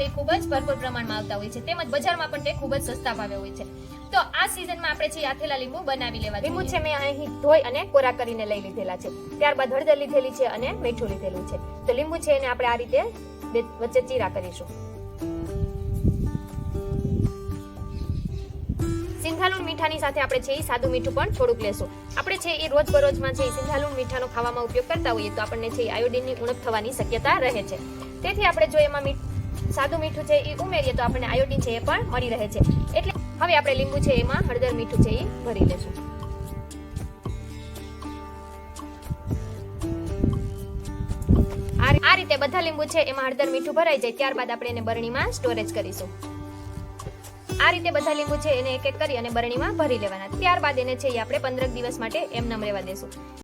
છે એ ખૂબ જ ભરપૂર પ્રમાણમાં આવતા હોય છે. તેમજ બજારમાં પણ તે ખૂબ જ સસ્તા ભાવે હોય છે. તો આ સિઝનમાં આપણે છે આથેલા લીંબુ બનાવી લેવા લીંબુ છે મેં અહીં ધોઈ અને કોરા કરીને લઈ લીધેલા છે. ત્યારબાદ હળદર લીધેલી છે અને મીઠું લીધેલું છે. તો લીંબુ છે એને આપણે આ રીતે વચ્ચે ચીરા કરીશું. સિંધાલુણ મીઠાની સાથે આપણે છે એ સાદું મીઠું પણ થોડુંક લેશું. આપણે છે એ રોજ બરોજમાં છે સિંધાલુણ મીઠાનો ખાવામાં ઉપયોગ કરતા હોઈએ તો આપણને છે આયોડિનની ઉણપ થવાની શક્યતા રહે છે. તેથી આપણે જો એમાં મીઠ સાદું મીઠું છે એ ઉમેરીએ તો આપણને આયોડીન છે એ પણ મળી રહે છે. એટલે હવે આપણે લીંબુ છે એમાં, હળદર મીઠું છે એ ભરી લેશું. આ રીતે બધા લીંબુ છે એમાં હળદર મીઠું ભરાઈ જાય, ત્યારબાદ આપણે એને બરણીમાં સ્ટોરેજ કરીશું. આ રીતે બધા લીંબુ છે એને એક એક કરી અને બરણીમાં ભરી લેવાના. ત્યારબાદ એને છે એ આપણે પંદર દિવસ માટે એમ નમ રહેવા દેશું.